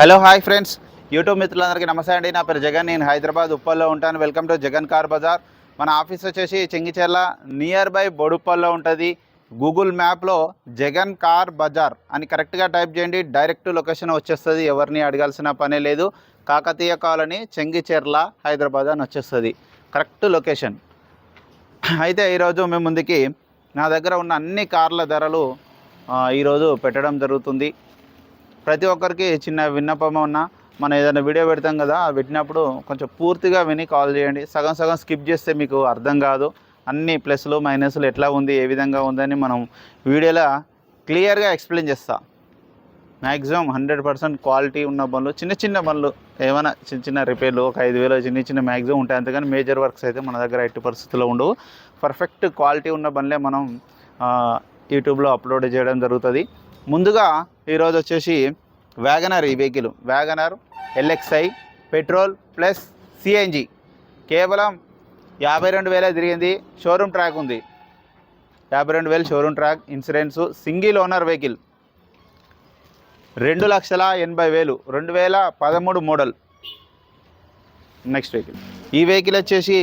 Hello hi friends. YouTube మిత్రులందరికీ నమస్తే అండి. నా పేరు జగన్. నేను హైదరాబాద్ ఉప్పల్లో ఉంటాను. Welcome to Jagan car bazaar. మన ఆఫీస్ వచ్చేసి చెంగిచెర్ల నియర్ బై బొడుప్పల్లో ఉంటుంది. గూగుల్ మ్యాప్లో జగన్ కార్ బజార్ అని కరెక్ట్గా టైప్ చేయండి. డైరెక్ట్ లొకేషన్ వచ్చేస్తుంది. ఎవరిని అడగాల్సిన పనే లేదు. కాకతీయ కాలనీ చెంగిచెర్ల హైదరాబాద్ అని వచ్చేస్తుంది. కరెక్ట్ లొకేషన్ అయితే ఈరోజు మేము ముందుకి నా దగ్గర ఉన్న అన్ని కార్ల ధరలు ఈరోజు పెట్టడం జరుగుతుంది. ప్రతి ఒక్కరికి చిన్న విన్నపం ఉన్నా మనం ఏదైనా వీడియో పెడతాం కదా పెట్టినప్పుడు కొంచెం పూర్తిగా విని కాల్ చేయండి. సగం సగం స్కిప్ చేస్తే మీకు అర్థం కాదు. అన్ని ప్లస్లు మైనస్లు ఎట్లా ఉంది ఏ విధంగా ఉందని మనం వీడియోలో క్లియర్గా ఎక్స్ప్లెయిన్ చేస్తా. మ్యాక్సిమం హండ్రెడ్ పర్సెంట్ క్వాలిటీ ఉన్న బండ్లు చిన్న చిన్న బండ్లు ఏమైనా చిన్న చిన్న రిపేర్లు ఒక ఐదు వేలు చిన్న చిన్న మ్యాక్సిమం ఉంటాయి. అంతేగాని మేజర్ వర్క్స్ అయితే మన దగ్గర ఎట్టి పరిస్థితుల్లో ఉండవు. పర్ఫెక్ట్ క్వాలిటీ ఉన్న బండ్లే మనం యూట్యూబ్లో అప్లోడ్ చేయడం జరుగుతుంది. ముందుగా ఈరోజు వచ్చేసి వ్యాగనర్ ఈ vehicle. WagonR LXI petrol plus CNG. కేవలం యాభై రెండు వేలే తిరిగింది. షోరూమ్ ట్రాక్ ఉంది. యాభై రెండు వేలు showroom track insurance single owner vehicle. రెండు లక్షల ఎనభై వేలు రెండు వేల పదమూడు మోడల్. Next vehicle. ఈ వెహికల్ వచ్చేసి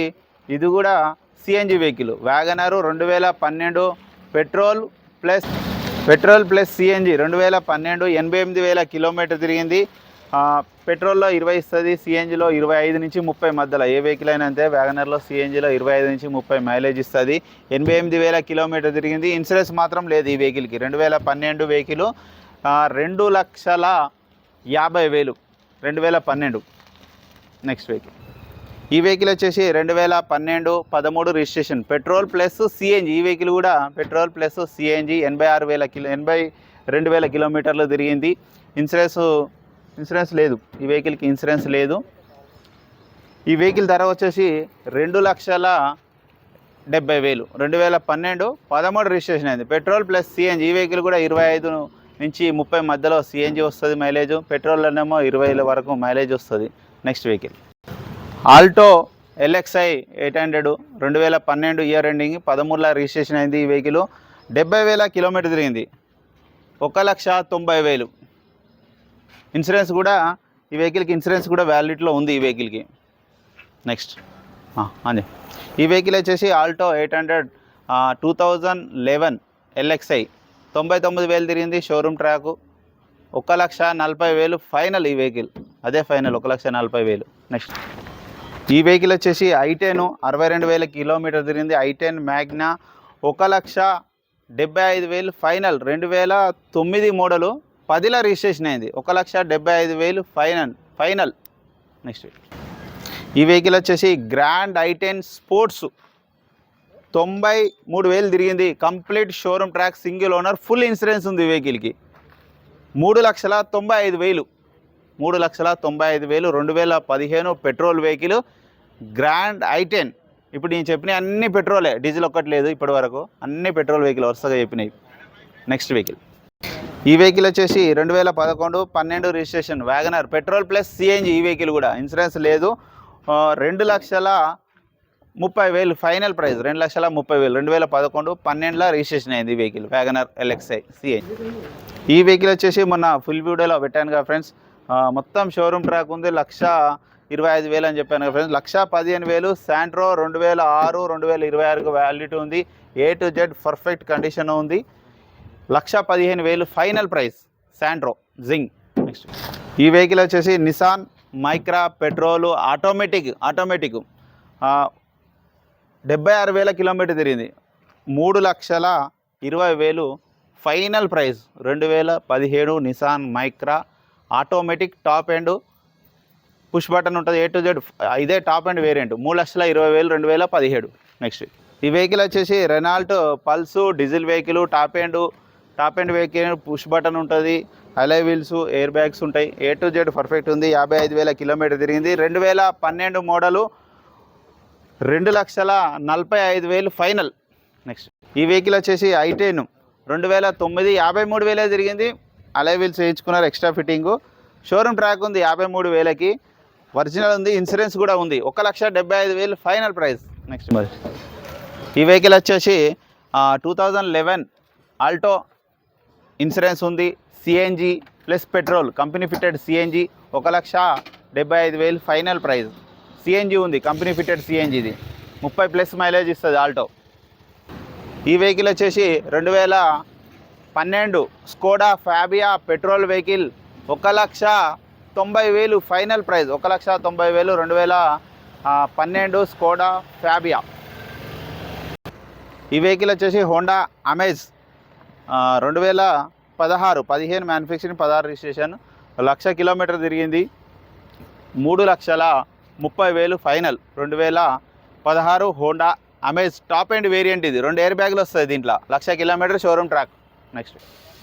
ఇది కూడా సిఎన్జి వెహికల్. వ్యాగనరు రెండు వేల పన్నెండు petrol plus petrol plus CNG రెండు వేల పన్నెండు ఎనభై ఎనిమిది వేల కిలోమీటర్ తిరిగింది. పెట్రోల్లో ఇరవై ఇస్తుంది సిఎన్జిలో ఇరవై ఐదు నుంచి ముప్పై మధ్యలో. ఏ వెహికల్ అయినా అంతే వ్యాగనర్లో సిఎన్జిలో ఇరవై ఐదు నుంచి ముప్పై మైలేజ్ ఇస్తుంది. ఎనభై ఎనిమిది వేల కిలోమీటర్ తిరిగింది. ఇన్సూరెన్స్ మాత్రం లేదు ఈ వెహికల్కి రెండు వేల పన్నెండు వెహికల్ రెండు లక్షల యాభై వేలు. రెండు వేల పన్నెండు. నెక్స్ట్ వెహికల్ ఈ వెహికల్ వచ్చేసి రెండు వేల పన్నెండు పదమూడు రిజిస్ట్రేషన్. Petrol plus CNG. ఈ వెహికల్ కూడా పెట్రోల్ ప్లస్ సిఎన్జి. ఎనభై ఆరు వేల కిలో ఎనభై రెండు వేల కిలోమీటర్లు తిరిగింది. ఇన్సూరెన్స్ ఇన్సూరెన్స్ లేదు. ఈ వెహికల్కి ఇన్సూరెన్స్ లేదు. ఈ వెహికల్ ధర వచ్చేసి రెండు లక్షల డెబ్బై వేలు. రెండు వేల పన్నెండు పదమూడు రిజిస్ట్రేషన్ అయింది. Petrol plus CNG. ఈ వెహికల్ కూడా ఇరవై ఐదు నుంచి ముప్పై మధ్యలో సిఎన్జి వస్తుంది మైలేజ్. పెట్రోల్లోనేమో ఇరవై వరకు మైలేజ్ వస్తుంది. Next vehicle. Alto LXI eight hundred రెండు వేల పన్నెండు ఇయర్ ఎండింగ్ పదమూడులో రిజిస్ట్రేషన్ అయింది ఈ వెహికల్. డెబ్బై వేల కిలోమీటర్ తిరిగింది. ఒక లక్ష తొంభై వేలు. ఇన్సూరెన్స్ కూడా ఈ వెహికల్కి ఇన్సూరెన్స్ కూడా వ్యాలిడిటీలో ఉంది ఈ వెహికల్కి. నెక్స్ట్. అండి ఈ వెహికల్ వచ్చేసి Alto eight hundred two thousand eleven LXI. తొంభై తొమ్మిది వేలు తిరిగింది షోరూమ్ ట్రాకు. ఒక లక్ష నలభై వేలు ఫైనల్ ఈ వెహికల్. అదే ఫైనల్ ఒక లక్ష నలభై వేలు. నెక్స్ట్. ఈ వెహికల్ వచ్చేసి ఐటెన్ అరవై రెండు వేల కిలోమీటర్ తిరిగింది. ఐటెన్ మ్యాగ్నా ఒక లక్ష డెబ్బై ఐదు వేలు ఫైనల్. రెండు వేల తొమ్మిది మోడలు పదిలో రిజిస్ట్రేషన్ అయింది. ఒక లక్ష డెబ్బై ఐదు వేలు ఫైనల్. ఫైనల్. నెక్స్ట్ ఈ వెహికల్ వచ్చేసి గ్రాండ్ ఐటెన్ స్పోర్ట్స్. తొంభై మూడు వేలు తిరిగింది. Complete showroom track single owner full insurance ఉంది ఈ వెహికల్కి. మూడు లక్షల తొంభై ఐదు వేలు. మూడు లక్షల తొంభై ఐదు వేలు రెండు వేల పదిహేను పెట్రోల్ వెహికల్ గ్రాండ్ ఐటెన్ ఇప్పుడు నేను చెప్పిన అన్ని పెట్రోలే డీజిల్ ఒక్కటి లేదు ఇప్పటి వరకు. అన్ని పెట్రోల్ వెహికల్ వరుసగా చెప్పినాయి. నెక్స్ట్ వెహికల్ ఈ వెహికల్ వచ్చేసి రెండు వేల పదకొండు పన్నెండు registration WagonR petrol plus CNG ఈ వెహికల్ కూడా. ఇన్సూరెన్స్ లేదు. రెండు లక్షల ముప్పై వేలు ఫైనల్ ప్రైస్ రెండు లక్షల ముప్పై వేలు. రెండు వేల పదకొండు పన్నెండులో రిజిస్ట్రేషన్ అయింది ఈ వెహికల్ వ్యాగనర్ ఎల్ఎక్స్ఐ సిఎన్జి ఈ వెహికల్ వచ్చేసి మొన్న ఫుల్ వీడియోలో పెట్టాను కదా ఫ్రెండ్స్. మొత్తం షోరూమ్ ట్రాక్ ఉంది. లక్ష ఇరవై ఐదు వేలు అని చెప్పాను ఫ్రెండ్స్. లక్ష పదిహేను వేలు శాంట్రో రెండు వేల ఆరు రెండు వేల ఇరవై ఆరుకు వ్యాలిడిటీ ఉంది. A to Z perfect condition ఉంది. లక్ష పదిహేను వేలు final price Santro Xing next ఈ వెహికల్ వచ్చేసి Nissan Micra petrol automatic automatic డెబ్బై ఆరు వేల కిలోమీటర్ తిరిగింది. మూడు లక్షల ఇరవై వేలు ఫైనల్ ప్రైస్ రెండు వేల పదిహేడు Nissan Micra automatic top end push button ఉంటుంది ఏ టు జెడ్ ఇదే టాప్ అండ్ వేరియంట్. మూడు లక్షల ఇరవై వేలు రెండు వేల పదిహేడు. నెక్స్ట్ ఈ వెహికల్ వచ్చేసి Renault Pulse diesel vehicle top end top end vehicle push button ఉంటుంది అలై వీల్స్ ఎయిర్ బ్యాగ్స్ ఉంటాయి. ఏ టు జెడ్ పర్ఫెక్ట్ ఉంది. యాభై ఐదు వేల కిలోమీటర్ తిరిగింది. రెండు వేల పన్నెండు మోడలు రెండు లక్షల నలభై ఐదు వేలు ఫైనల్. నెక్స్ట్ ఈ వెహికల్ వచ్చేసి ఐటెన్ రెండు వేల తొమ్మిది యాభై మూడు వేలే తిరిగింది. వీల్స్ వేయించుకున్నారు ఎక్స్ట్రా ఫిట్టింగు షోరూమ్ ట్రాక్ ఉంది యాభై మూడు వేలకి. ఒరిజినల్ ఉంది ఇన్సూరెన్స్ కూడా ఉంది. ఒక లక్ష డెబ్బై ఐదు వేలు ఫైనల్ ప్రైస్ నెక్స్ట్ మరి? ఈ వెహికల్ వచ్చేసి two thousand eleven Alto insurance ఉంది CNG plus petrol company fitted CNG ఒక లక్ష డెబ్బై ఐదు వేలు ఫైనల్ ప్రైస్ సిఎన్జి ఉంది కంపెనీ ఫిట్టెడ్ సిఎన్జిది ముప్పై ప్లస్ మైలేజ్ ఇస్తుంది ఆల్టో ఈ వెహికల్ వచ్చేసి రెండు వేల పన్నెండు స్కోడా ఫ్యాబియా పెట్రోల్ వెహికల్ ఒక లక్ష తొంభై వేలు ఫైనల్ ప్రైస్ ఒక లక్ష తొంభై వేలు రెండు వేల పన్నెండు స్కోడా ఫ్యాబియా ఈ వెహికల్ వచ్చేసి హోండా అమేజ్ రెండు వేల పదహారు పదిహేను మ్యానుఫ్యాక్చరింగ్ పదహారు రిజిస్ట్రేషన్ లక్ష కిలోమీటర్ తిరిగింది. మూడు లక్షల ముప్పై వేలు ఫైనల్ రెండు వేల పదహారు Honda Amaze top and variant ఇది. రెండు ఎయిర్ బ్యాగులు వస్తాయి దీంట్లో. లక్ష కిలోమీటర్ షోరూమ్ ట్రాక్ నెక్స్ట్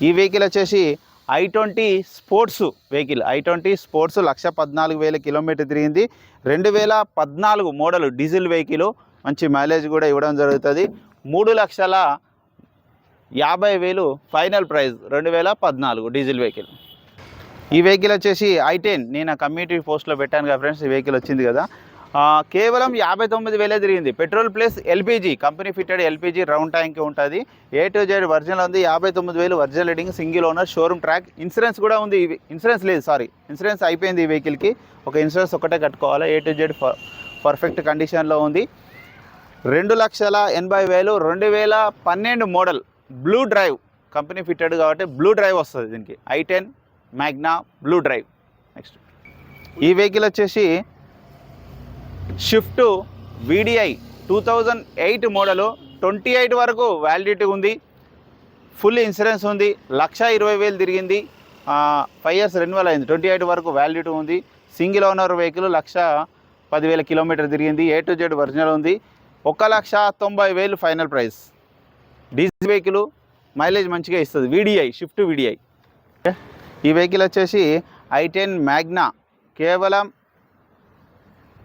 ఈ వెహికల్ వచ్చేసి i twenty sports vehicle i twenty sports లక్ష పద్నాలుగు వేల కిలోమీటర్ తిరిగింది. రెండు వేల పద్నాలుగు మోడల్ డీజిల్ వెహికల్ మంచి మైలేజ్ కూడా ఇవ్వడం జరుగుతుంది. మూడు లక్షల యాభై వేలు ఫైనల్ ప్రైస్ రెండు వేల పద్నాలుగు డీజిల్ వెహికల్ ఈ వెహికల్ వచ్చేసి ఐ టెన్. నేను ఆ కమ్యూనిటీ పోస్ట్లో పెట్టాను కదా ఫ్రెండ్స్ ఈ వెహికల్ వచ్చింది కదా. కేవలం యాభై తొమ్మిది వేలే తిరిగింది. Petrol plus LPG company fitted LPG round tank ఉంటుంది. ఏ టు జెడ్ వర్జన్ ఉంది యాభై తొమ్మిది వేలు version reading single owner showroom track. Insurance కూడా ఉంది ఇన్సూరెన్స్ లేదు సారీ. ఇన్సూరెన్స్ అయిపోయింది ఈ వెహికల్కి. ఒక ఇన్సూరెన్స్ ఒకటే కట్టుకోవాలి? ఏ టు జెడ్ పర్ఫెక్ట్ కండిషన్లో ఉంది. రెండు లక్షల ఎనభై వేలు రెండు వేల పన్నెండు model blue drive. Company fitted కాబట్టి బ్లూ డ్రైవ్ వస్తుంది దీనికి. I ten Magna blue drive. Next. ఈ వెహికల్ వచ్చేసి Swift VDI two thousand eight model twenty eight వరకు వ్యాలిడిటీ ఉంది. ఫుల్ ఇన్సూరెన్స్ ఉంది. లక్ష ఇరవై వేలు తిరిగింది. ఫైవ్ ఇయర్స్ రెన్యువల్ అయింది. ట్వంటీ ఎయిట్ వరకు వ్యాలిడిటీ ఉంది. సింగిల్ ఓనర్ వెహికల్ లక్ష పదివేల కిలోమీటర్ తిరిగింది. ఏ టు జెడ్ ఒరిజినల్ ఉంది. ఒక లక్ష తొంభై వేలు final price. Diesel vehicle mileage మంచిగా ఇస్తుంది. VDI Swift VDI. ఈ వెహికల్ వచ్చేసి ఐ టెన్ మ్యాగ్నా కేవలం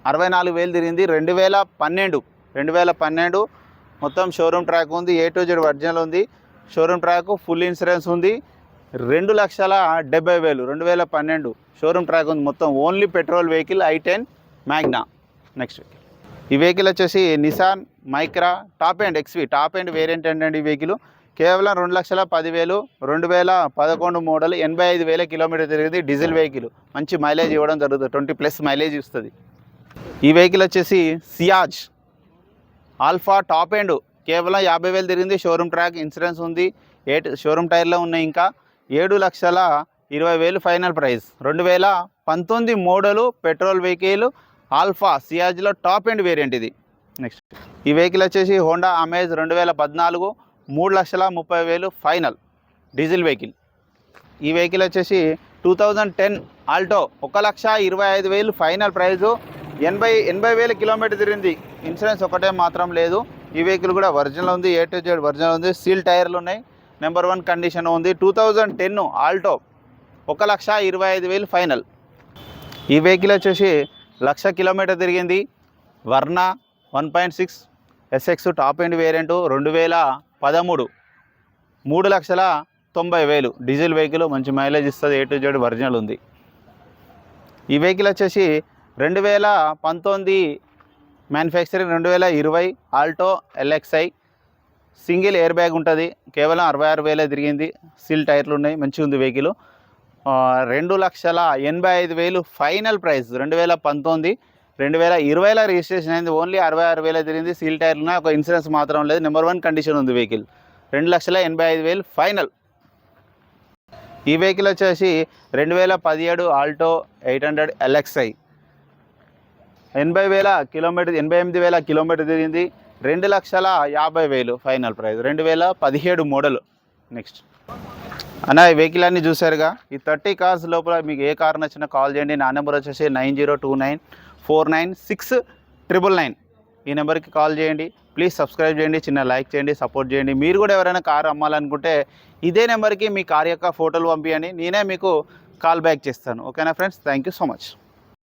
అరవై నాలుగు వేలు తిరిగింది. రెండు వేల పన్నెండు. రెండు వేల పన్నెండు. మొత్తం షోరూమ్ ట్రాక్ ఉంది. ఏ టు జెడ్ ఒరిజినల్ ఉంది. షోరూమ్ ట్రాక్ ఫుల్ ఇన్సూరెన్స్ ఉంది. రెండు లక్షల డెబ్బై వేలు రెండు వేల పన్నెండు. షోరూమ్ ట్రాక్ ఉంది. మొత్తం only petrol vehicle i ten Magna. Next vehicle ఈ వెహికల్ వచ్చేసి Nissan Micra top and XV top and variant ఏంటండి ఈ వెహికల్ కేవలం రెండు లక్షల పదివేలు రెండు వేల పదకొండు మోడల్ ఎనభై ఐదు వేల కిలోమీటర్ తిరిగింది. డీజిల్ వెహికల్ మంచి మైలేజ్ ఇవ్వడం జరుగుతుంది. ట్వంటీ ప్లస్ మైలేజ్ ఇస్తుంది. ఈ వెహికల్ వచ్చేసి సియాజ్. Alpha top end. కేవలం యాభై వేలు తిరిగింది. షోరూమ్ ట్రాక్ ఇన్సూరెన్స్ ఉంది. ఎయిట్ షోరూమ్ టైర్లో ఉన్నాయి ఇంకా. ఏడు లక్షల ఇరవై వేలు ఫైనల్ ప్రైస్. రెండు వేల పంతొమ్మిది మోడలు పెట్రోల్ వెహికల్ ఆల్ఫా సియాజ్లో టాప్ ఎండ్ వేరియంట్ ఇది. నెక్స్ట్ ఈ వెహికల్ వచ్చేసి హోండా అమేజ్ రెండు వేల పద్నాలుగు మూడు లక్షల ముప్పై వేలు ఫైనల్ డీజిల్ వెహికల్. ఈ వెహికల్ వచ్చేసి టూ థౌజండ్ టెన్ ఆల్టో ఒక లక్ష ఇరవై ఐదు వేలు ఫైనల్ ప్రైజు. ఎనభై ఎనభై వేల కిలోమీటర్ తిరిగింది. ఇన్సూరెన్స్ ఒకటే మాత్రం లేదు. ఈ వెహికల్ కూడా ఒరిజినల్ ఉంది ఏ టు జెడ్ ఒరిజినల్ ఉంది. సీల్ టైర్లు ఉన్నాయి. నెంబర్ వన్ కండిషన్ ఉంది. టూ థౌజండ్ టెన్ ఆల్టో ఒక లక్ష ఇరవై ఐదు వేలు ఫైనల్. ఈ వెహికల్ వచ్చేసి లక్ష కిలోమీటర్ తిరిగింది. Verna one point six SX top end variant రెండు వేల పదమూడు మూడు లక్షల తొంభై వేలు. డీజిల్ వెహికల్ మంచి మైలేజ్ ఇస్తుంది. ఏ టు జెడ్ ఒరిజినల్ ఉంది. ఈ వెహికల్ వచ్చేసి రెండు వేల పంతొమ్మిది మ్యానుఫ్యాక్చరింగ్ రెండు వేల ఇరవై Alto LXI single air bag ఉంటుంది. కేవలం అరవై ఆరు వేలే తిరిగింది. సీల్ టైర్లు ఉన్నాయి. మంచిగా ఉంది వెహికల్ రెండు లక్షల ఎనభై ఐదు వేలు ఫైనల్ ప్రైస్ రెండు వేల పంతొమ్మిది. రెండు వేల ఇరవైలో రిజిస్ట్రేషన్ అయింది. ఓన్లీ అరవై ఆరు వేలే తిరిగింది. సీల్ టైర్లు ఉన్నాయి. ఒక ఇన్సూరెన్స్ మాత్రం లేదు. నెంబర్ వన్ కండిషన్ ఉంది వెహికల్ రెండు లక్షల ఎనభై ఐదు వేలు ఫైనల్. ఈ వెహికల్ వచ్చేసి రెండు వేల పదిహేడు ఆల్టో ఎయిట్ హండ్రెడ్ ఎల్ఎక్స్ఐ. ఎనభై వేల కిలోమీటర్ ఎనభై ఎనిమిది వేల కిలోమీటర్ తిరిగింది. రెండు లక్షల యాభై వేలు ఫైనల్ ప్రైస్ రెండు వేల పదిహేడు మోడల్. నెక్స్ట్ అన్న ఈ వెహికల్ అన్ని చూసారుగా ఈ థర్టీ కార్స్ లోపల మీకు ఏ కార్ నచ్చినా కాల్ చేయండి. నా నెంబర్ వచ్చేసి nine zero two nine four nine six triple nine. ఈ నెంబర్కి కాల్ చేయండి. ప్లీజ్ సబ్స్క్రైబ్ చేయండి. చిన్న లైక్ చేయండి. సపోర్ట్ చేయండి. మీరు కూడా ఎవరైనా కార్ అమ్మాలనుకుంటే ఇదే నెంబర్కి మీ కార్ యొక్క ఫోటోలు పంపించండి నేనే మీకు కాల్ బ్యాక్ చేస్తాను. ఓకేనా friends? Thank you so much